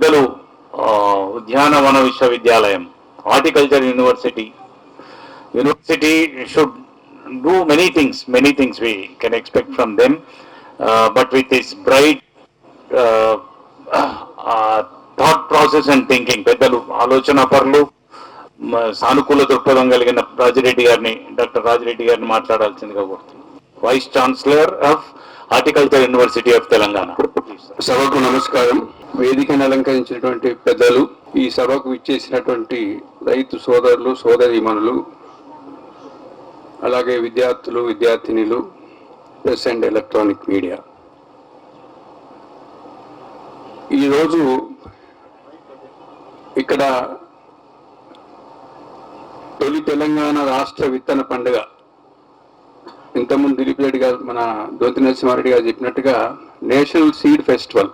పెద్దలు ఉద్యానవన విశ్వవిద్యాలయం horticulture university. University should do many things many things we can expect from them but with this bright thought process and thinking పెద్దలు ఆలోచన పరులు సానుకూల దృక్పథం కలిగిన రాజిరెడ్డి గారిని డాక్టర్ రాజిరెడ్డి గారిని మాట్లాడాల్సిందిగా కోరుతున్నాను vice chancellor of horticulture university of Telangana సభకు నమస్కారం. వేదికను అలంకరించినటువంటి పెద్దలు ఈ సభకు ఇచ్చేసినటువంటి రైతు సోదరులు సోదరీమణులు అలాగే విద్యార్థులు విద్యార్థినిలు ప్రెస్ అండ్ ఎలక్ట్రానిక్ మీడియా. ఈరోజు ఇక్కడ తొలి తెలంగాణ రాష్ట్ర విత్తన పండుగ. ఇంతకుముందు దిలీప్ రెడ్డి గారు మన జ్యోతి నరసింహారెడ్డి గారు చెప్పినట్టుగా నేషనల్ సీడ్ ఫెస్టివల్.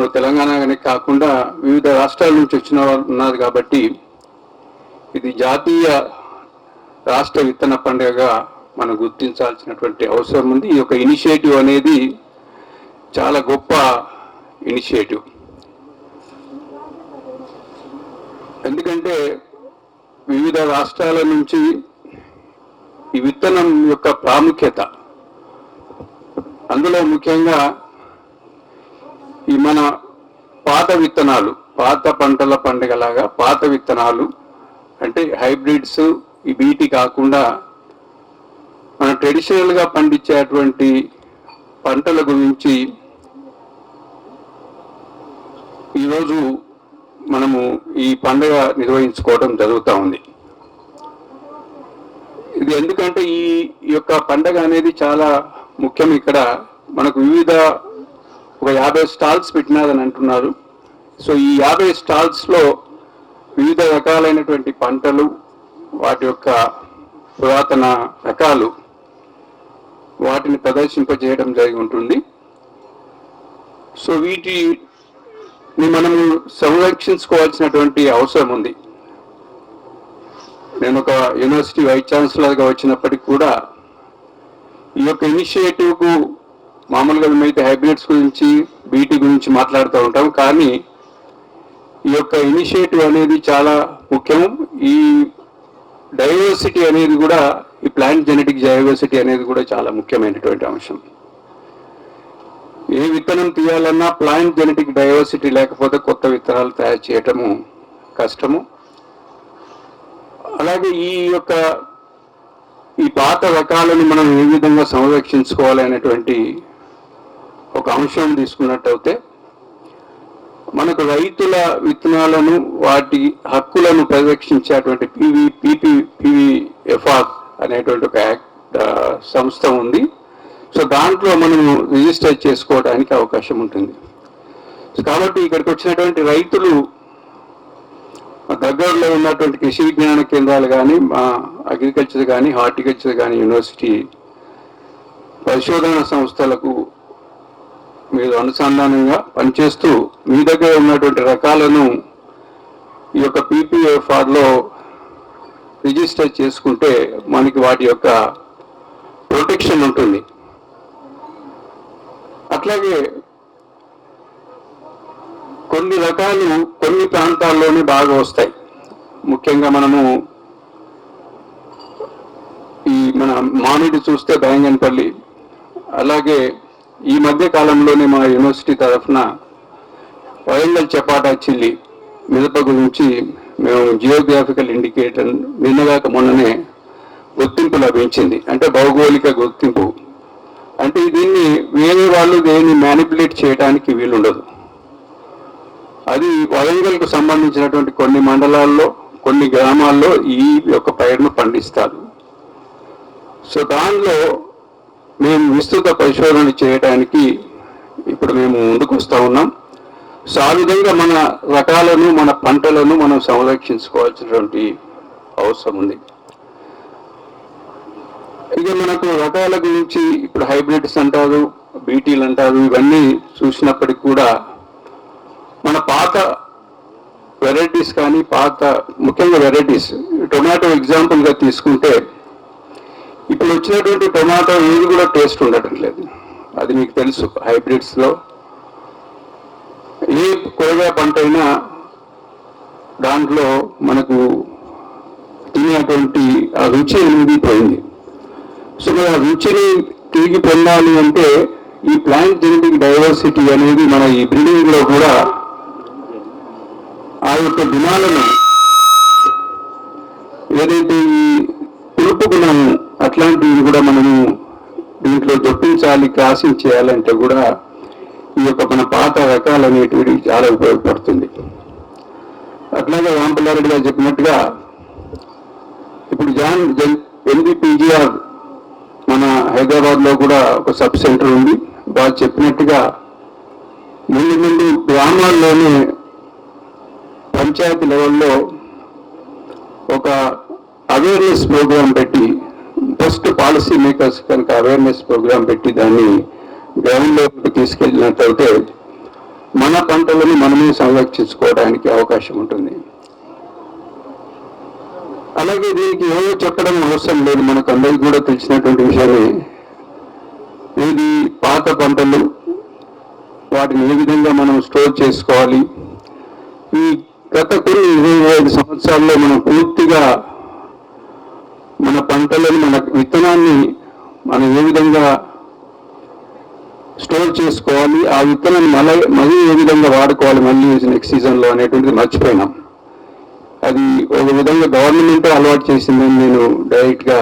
మన తెలంగాణనే కాకుండా వివిధ రాష్ట్రాల నుంచి వచ్చిన వాళ్ళు ఉన్నారు కాబట్టి ఇది జాతీయ రాష్ట్ర విత్తన పండుగగా మనం గుర్తించాల్సినటువంటి అవసరం ఉంది. ఈ యొక్క ఇనిషియేటివ్ అనేది చాలా గొప్ప ఇనిషియేటివ్. ఎందుకంటే వివిధ రాష్ట్రాల నుంచి ఈ విత్తనం యొక్క ప్రాముఖ్యత అందులో ముఖ్యంగా ఈ మన పాత విత్తనాలు పాత పంటల పండుగలాగా పాత విత్తనాలు అంటే హైబ్రిడ్స్ ఈ బీటీ కాకుండా మన ట్రెడిషనల్గా పండించేటువంటి పంటల గురించి ఈరోజు మనము ఈ పండుగ నిర్వహించుకోవడం జరుగుతూ ఉంది. ఇది ఎందుకంటే ఈ ఈ యొక్క పండగ అనేది చాలా ముఖ్యం. ఇక్కడ మనకు వివిధ ఒక యాభై స్టాల్స్ పెట్టినారని అంటున్నారు. సో ఈ యాభై స్టాల్స్లో వివిధ రకాలైనటువంటి పంటలు వాటి యొక్క పురాతన రకాలు వాటిని ప్రదర్శింపజేయడం జరిగి ఉంటుంది సో వీటిని మనము సంరక్షించుకోవాల్సినటువంటి అవసరం ఉంది. నేను ఒక యూనివర్సిటీ వైస్ ఛాన్సలర్గా వచ్చినప్పటికి కూడా ఈ యొక్క ఇనిషియేటివ్కు మామూలుగా మేమైతే హైబ్రిడ్స్ గురించి బీటీ గురించి మాట్లాడుతూ ఉంటాం. కానీ ఈ యొక్క ఇనిషియేటివ్ అనేది చాలా ముఖ్యం. ఈ డైవర్సిటీ అనేది కూడా ఈ ప్లాంట్ జెనెటిక్ డైవర్సిటీ అనేది కూడా చాలా ముఖ్యమైనటువంటి అంశం. ఏ విత్తనం తీయాలన్నా ప్లాంట్ జెనెటిక్ డైవర్సిటీ లేకపోతే కొత్త విత్తనాలు తయారు చేయటము కష్టము. అలాగే ఈ యొక్క ఈ పాత రకాలను మనం ఏ విధంగా సంరక్షించుకోవాలి అనేటువంటి ఒక అంశం తీసుకున్నట్టయితే మనకు రైతుల విత్తనాలను వాటి హక్కులను పరిరక్షించేటువంటి పివి పిపి పివిఎఫ్ఆర్ అనేటువంటి ఒక యాక్ట్ సంస్థ ఉంది. సో దాంట్లో మనము రిజిస్టర్ చేసుకోవడానికి అవకాశం ఉంటుంది. సో కాబట్టి ఇక్కడికి వచ్చినటువంటి రైతులు దగ్గరలో ఉన్నటువంటి కృషి విజ్ఞాన కేంద్రాలు కానీ మా అగ్రికల్చర్ కానీ హార్టికల్చర్ కానీ యూనివర్సిటీ పరిశోధన సంస్థలకు మీరు అనుసంధానంగా పనిచేస్తూ మీ దగ్గర ఉన్నటువంటి రకాలను ఈ యొక్క పీపీఎఫ్ఆర్లో రిజిస్టర్ చేసుకుంటే మనకి వాటి యొక్క ప్రొటెక్షన్ ఉంటుంది. అట్లాగే కొన్ని రకాలు కొన్ని ప్రాంతాల్లోనే బాగా వస్తాయి. ముఖ్యంగా మనము ఈ మన మామిడి చూస్తే బయంగన్పల్లి అలాగే ఈ మధ్య కాలంలోనే మా యూనివర్సిటీ తరఫున వరంగల్ చపాటా చిల్లి మిరప గురించి మేము జియోగ్రాఫికల్ ఇండికేటర్ నిన్నగాక మొన్ననే గుర్తింపు లభించింది. అంటే భౌగోళిక గుర్తింపు. అంటే దీన్ని వేరే వాళ్ళు దేన్ని మ్యానిపులేట్ చేయడానికి వీలుండదు. అది వరంగల్కు సంబంధించినటువంటి కొన్ని మండలాల్లో కొన్ని గ్రామాల్లో ఈ యొక్క పైరును పండిస్తారు. సో దానిలో మేము విస్తృత పరిశోధన చేయడానికి ఇప్పుడు మేము ముందుకు వస్తూ ఉన్నాం. సో ఆ విధంగా మన రకాలను మన పంటలను మనం సంరక్షించుకోవాల్సినటువంటి అవసరం ఉంది. ఇక మనకు రకాల గురించి ఇప్పుడు హైబ్రిడ్స్ అంటారు బీటీలు అంటారు ఇవన్నీ చూసినప్పటికి కూడా మన పాత వెరైటీస్ కానీ పాత ముఖ్యంగా వెరైటీస్ టొమాటో ఎగ్జాంపుల్గా తీసుకుంటే ఇప్పుడు వచ్చినటువంటి టొమాటో ఏది కూడా టేస్ట్ ఉండటం లేదు. అది మీకు తెలుసు హైబ్రిడ్స్లో ఏ కూరగాయ పంట అయినా దాంట్లో మనకు తినేటువంటి ఆ రుచి ఎనిమిదిపోయింది సో మరి ఆ రుచిని తిరిగి పొందాలి అంటే ఈ ప్లాంట్ జెనెటిక్ డైవర్సిటీ అనేది మన ఈ బ్రీడింగ్లో కూడా ఆ యొక్క గుణాలను ఏదైతే ఈ పులుపు గుణాలను అట్లాంటివి కూడా మనము దీంట్లో జొప్పించాలి క్రాసింగ్ చేయాలంటే కూడా ఈ యొక్క మన పాత రకాలు అనేటివి చాలా ఉపయోగపడుతుంది. అట్లాగే రాంపల్లారెడ్డి గారు చెప్పినట్టుగా ఇప్పుడు జాన్ ఎన్బిపిజిఆర్ మన హైదరాబాద్లో కూడా ఒక సబ్ సెంటర్ ఉంది. బాగా చెప్పినట్టుగా ముందు ముందు గ్రామాల్లోనే పంచాయతీ లెవెల్లో ఒక అవేర్నెస్ ప్రోగ్రాం పెట్టి పాలసీ మేకర్స్ కనుక అవేర్నెస్ ప్రోగ్రాం పెట్టి దాన్ని గ్రౌండ్ తీసుకెళ్ళినట్లయితే మన పంటలను మనమే సంరక్షించుకోవడానికి అవకాశం ఉంటుంది. అలాగే దీనికి ఏమో చెప్పడం అవసరం లేదు. మనకు అందరికీ కూడా తెలిసినటువంటి విషయమే. ఇది పాత పంటలు వాటిని ఏ విధంగా మనం స్టోర్ చేసుకోవాలి? ఈ గత కొన్ని ఇరవై ఐదు సంవత్సరాల్లో మనం పూర్తిగా పంటలను మన విత్తనాన్ని మనం ఏ విధంగా స్టోర్ చేసుకోవాలి ఆ విత్తనాన్ని మళ్ళీ మళ్ళీ ఏ విధంగా వాడుకోవాలి మళ్ళీ నెక్స్ట్ సీజన్లో అనేటువంటిది మర్చిపోయినాం. అది ఒక విధంగా గవర్నమెంట్ అలవాటు చేసిందని నేను డైరెక్ట్గా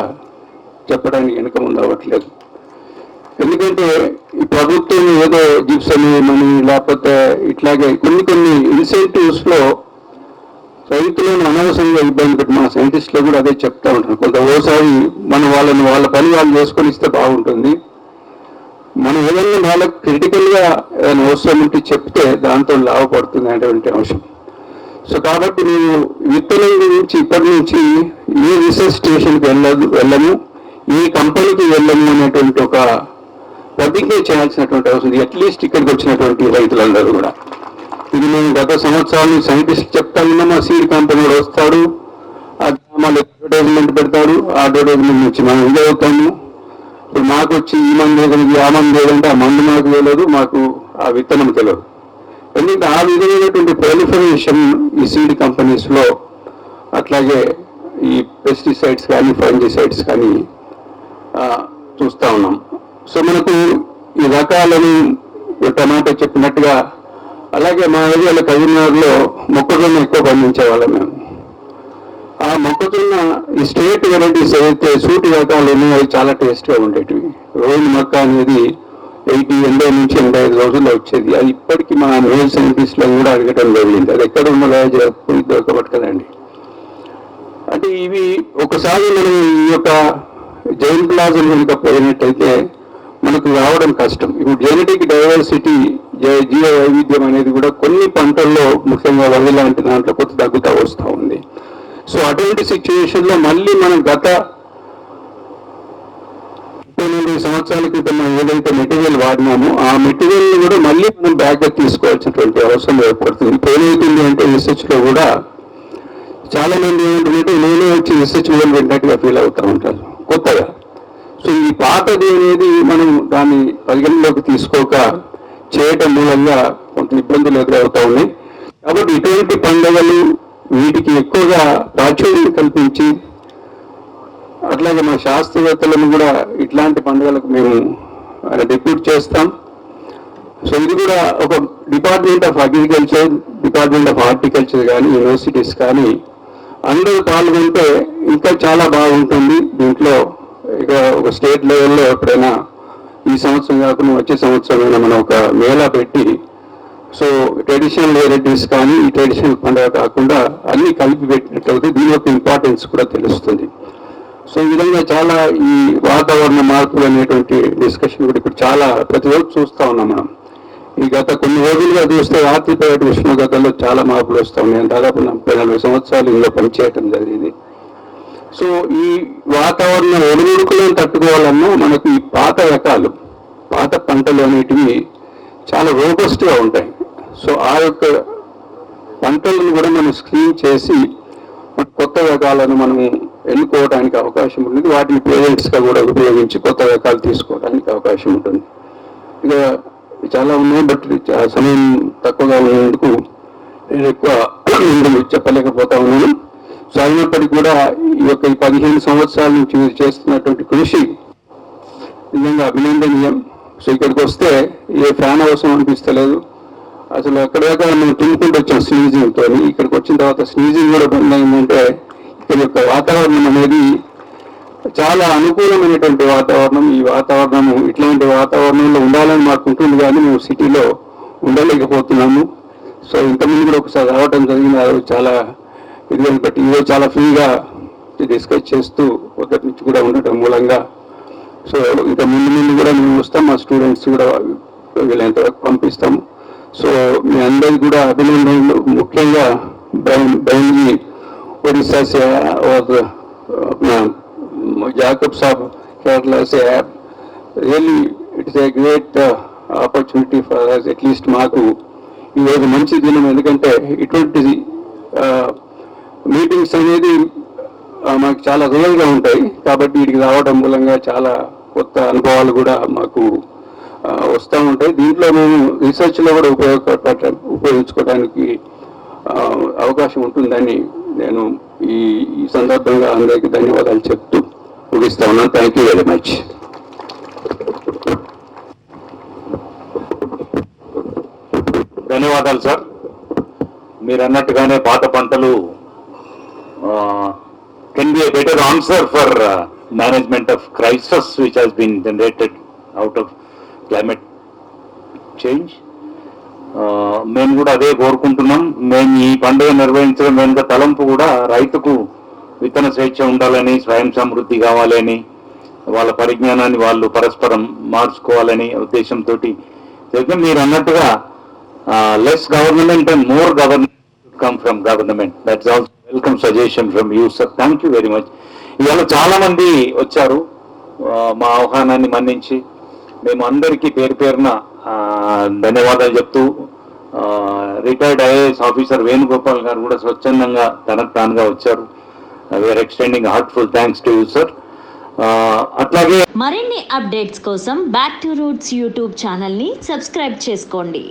చెప్పడానికి వెనుక ముందు అవ్వట్లేదు. ఎందుకంటే ఈ ప్రభుత్వం ఏదో జిప్సన్ మనీ లేకపోతే ఇట్లాగే కొన్ని కొన్ని ఇన్సెంటివ్స్లో రైతులను అనవసరంగా ఇబ్బంది పెట్టి మన సైంటిస్టులు కూడా అదే చెప్తా ఉంటారు. కొంత ఓసారి మన వాళ్ళని వాళ్ళ పని వాళ్ళు చేసుకొని ఇస్తే బాగుంటుంది. మనం ఏదైనా వాళ్ళకి క్రిటికల్గా ఏదైనా అవసరం ఉంటే చెప్తే దాంతో లాభపడుతుంది అనేటువంటి అంశం. సో కాబట్టి నేను విత్తనం గురించి ఇప్పటి నుంచి ఏ రీసెర్చ్ స్టేషన్కి వెళ్ళదు వెళ్ళము. ఏ కంపెనీకి వెళ్ళము అనేటువంటి ఒక ప్రతిజ్ఞ చేయాల్సినటువంటి అవసరం అట్లీస్ట్ ఇక్కడికి వచ్చినటువంటి రైతులందరూ కూడా. ఇది మేము గత సంవత్సరాలు సైంటిస్ట్ చెప్తా మా సీడ్ కంపెనీ వస్తాడు. మళ్ళీ అడ్వర్టైజ్మెంట్ పెడతాడు. ఆ అడ్వర్టైజ్మెంట్ నుంచి మనం ఇది అవుతాము. ఇప్పుడు మాకు వచ్చి ఈ మందు ఏదంటే ఆ మందు ఏదంటే ఆ మందు మాకు తెలియదు మాకు ఆ విత్తనం తెలియదు. ఎందుకంటే ఆ విధమైనటువంటి ప్రోలిఫరేషన్ ఈ సీడ్ కంపెనీస్లో అట్లాగే ఈ పెస్టిసైడ్స్ కానీ ఫంగిసైడ్స్ కానీ చూస్తా ఉన్నాం. సో మనకు ఈ రకాలను టమాటా టమాటో చెప్పినట్టుగా అలాగే మా ఏరియాలో కరీంనగర్లో మొక్కజొన్న ఎక్కువ పండించే వాళ్ళం మేము. ఆ మొక్కజొన్న ఈ స్టేట్ వెరైటీస్ ఏవైతే సూటి రకాలు ఉన్నాయో అవి చాలా టేస్ట్గా ఉండేటివి. రోహిణి మొక్క అనేది ఎయిటీ ఎనభై నుంచి ఎనభై ఐదు రోజుల్లో వచ్చేది. అది ఇప్పటికీ మా మేల్ సైంటిస్ట్లో కూడా అడగటం జరిగింది. అది ఎక్కడ ఉన్నదో దొరకబట్టకదండి అంటే ఇవి ఒకసారి మనం ఈ యొక్క జైన్ ప్లాజం కనుక పోయినట్టయితే మనకు రావడం కష్టం. ఇప్పుడు జెనెటిక్ డైవర్సిటీ జీవ వైవిధ్యం అనేది కూడా కొన్ని పంటల్లో ముఖ్యంగా వరి లాంటి దాంట్లో కొత్త తగ్గుతూ వస్తూ ఉంది. సో అటువంటి సిచ్యువేషన్లో మళ్ళీ మనం గత ముప్పై సంవత్సరాల క్రితం మనం ఏదైతే మెటీరియల్ వాడినామో ఆ మెటీరియల్ని కూడా మళ్ళీ మనం బ్యాక్ తీసుకోవాల్సినటువంటి అవసరం ఏర్పడుతుంది. ఇప్పుడు ఏమవుతుంది అంటే రీసెర్చ్లో కూడా చాలా మంది ఏమంటుందంటే నేనే వచ్చి రీసెర్చ్ మొదలు పెట్టినట్టుగా ఫీల్ అవుతా ఉంటారు. కొత్తగా. సో ఈ పాతది అనేది మనం దాన్ని పరిగణలోకి తీసుకోక చేయటం మూలంగా కొంత ఇబ్బందులు ఎదురవుతా ఉన్నాయి. కాబట్టి ఇటువంటి పండుగలు వీటికి ఎక్కువగా ప్రాచుర్యం కల్పించి అట్లాగే మా శాస్త్రవేత్తలను కూడా ఇట్లాంటి పండుగలకు మేము డిప్యూట్ చేస్తాం. సో ఇది కూడా ఒక department of agriculture department of horticulture కానీ యూనివర్సిటీస్ కానీ అందరూ పాల్గొంటే ఇంకా చాలా బాగుంటుంది. దీంట్లో ఇక ఒక స్టేట్ లెవెల్లో ఎప్పుడైనా ఈ సంవత్సరం కాకుండా వచ్చే సంవత్సరం అయినా మనం ఒక మేళా పెట్టి సో ట్రెడిషనల్ హెరిటేజ్ కానీ ఈ ట్రెడిషనల్ పండుగ కాకుండా అన్ని కలిపి పెట్టినట్లయితే దీని యొక్క ఇంపార్టెన్స్ కూడా తెలుస్తుంది. సో ఈ విధంగా చాలా ఈ వాతావరణ మార్పులు అనేటువంటి డిస్కషన్ కూడా ఇప్పుడు చాలా ప్రతిరోజు చూస్తా ఉన్నాం మనం. ఈ గత కొన్ని రోజులుగా చూస్తే రాత్రిపేట ఉష్ణోగ్రతలో చాలా మార్పులు వస్తూ ఉన్నాయి. దాదాపు ముప్పై నలభై సంవత్సరాలు ఇందులో పనిచేయటం జరిగింది. సో ఈ వాతావరణ ఒడిదుడుకులను తట్టుకోవాలన్నా మనకు ఈ పాత రకాలు పాత పంటలు అనేటివి చాలా రోబస్ట్గా ఉంటాయి. సో ఆ యొక్క పంటలను కూడా మనం స్క్రీన్ చేసి కొత్త రకాలను మనం ఎన్నుకోవడానికి అవకాశం ఉంటుంది. వాటిని పేరెంట్స్గా కూడా ఉపయోగించి కొత్త రకాలు తీసుకోవడానికి అవకాశం ఉంటుంది. ఇక చాలా ఉన్నాయి బట్ సమయం తక్కువగా ఉన్నందుకు నేను ఎక్కువ చెప్పలేకపోతా ఉన్నాను. సో అయినప్పటికీ కూడా ఈ యొక్క ఈ పదిహేను సంవత్సరాల నుంచి మీరు చేస్తున్నటువంటి కృషి నిజంగా అభినందనీయం. సో ఇక్కడికి వస్తే ఏ ఫ్యాన్ అవసరం అనిపిస్తలేదు. అసలు ఎక్కడదాకా మనం తుమ్ముకుంటూ వచ్చాం స్నీజింగ్తో ఇక్కడికి వచ్చిన తర్వాత స్నీజింగ్ కూడా బంద్ అయిందంటే ఇక్కడ యొక్క వాతావరణం అనేది చాలా అనుకూలమైనటువంటి వాతావరణం. ఈ వాతావరణం ఇట్లాంటి వాతావరణంలో ఉండాలని మాకు ఉంటుంది కానీ మేము సిటీలో ఉండలేకపోతున్నాము. సో ఇంతకుముందు కూడా ఒకసారి రావటం జరిగింది. అది చాలా ఇది బట్టి ఈరోజు చాలా ఫ్రీగా డిస్కస్ చేస్తూ ఒకటి నుంచి కూడా ఉండటం మూలంగా. సో ఇక ముందు ముందు కూడా మేము వస్తాం మా స్టూడెంట్స్ కూడా వీళ్ళంతవరకు పంపిస్తాము. సో మీ అందరికీ కూడా అభినందనలు. ముఖ్యంగా బ్రైన్ బ్రైన్జీ Odisha Jacob Saab Kerala really it's a great opportunity for at least మాకు. ఈరోజు మంచి దినం ఎందుకంటే ఇటువంటిది మీటింగ్స్ అనేది మాకు చాలా రియల్గా ఉంటాయి. కాబట్టి వీటికి రావడం మూలంగా చాలా కొత్త అనుభవాలు కూడా మాకు వస్తూ ఉంటాయి. దీంట్లో మేము రీసెర్చ్లో కూడా ఉపయోగపడ ఉపయోగించుకోవడానికి అవకాశం ఉంటుందని నేను ఈ ఈ సందర్భంగా అందరికీ ధన్యవాదాలు చెప్తూ ముగిస్తా ఉన్నాను. థ్యాంక్ యూ వెరీ మచ్ ధన్యవాదాలు సార్. మీరు అన్నట్టుగానే పాత పంటలు Uh, can be answer answer for management of crisis which has been generated out of climate change మేము కూడా అదే కోరుకుంటున్నాం. మేము ఈ పండుగ నిర్వహించడం వెనుక తలంపు కూడా రైతుకు విత్తన స్వేచ్ఛ ఉండాలని స్వయం సమృద్ధి కావాలని వాళ్ళ పరిజ్ఞానాన్ని వాళ్ళు పరస్పరం మార్చుకోవాలని ఉద్దేశంతో మీరు అన్నట్టుగా less government and more government come from government that's also welcome suggestion from you sir thank you very much ఇవాళ చాలా మంది వచ్చారు. మా ఆహ్వానాన్ని మన్నించి మేము అందరికీ పేరు పేరున ధన్యవాదాలు చెప్తూ రిటైర్డ్ ఐఏఎస్ ఆఫీసర్ వేణుగోపాల్ గారు కూడా స్వచ్ఛందంగా తనకు తానుగా వచ్చారు. We're extending heartful thanks to you sir అట్లాగే మరిన్ని అప్డేట్స్ కోసం బ్యాక్ టు రూట్స్ యూట్యూబ్ ఛానల్ని సబ్స్క్రైబ్ చేసుకోండి.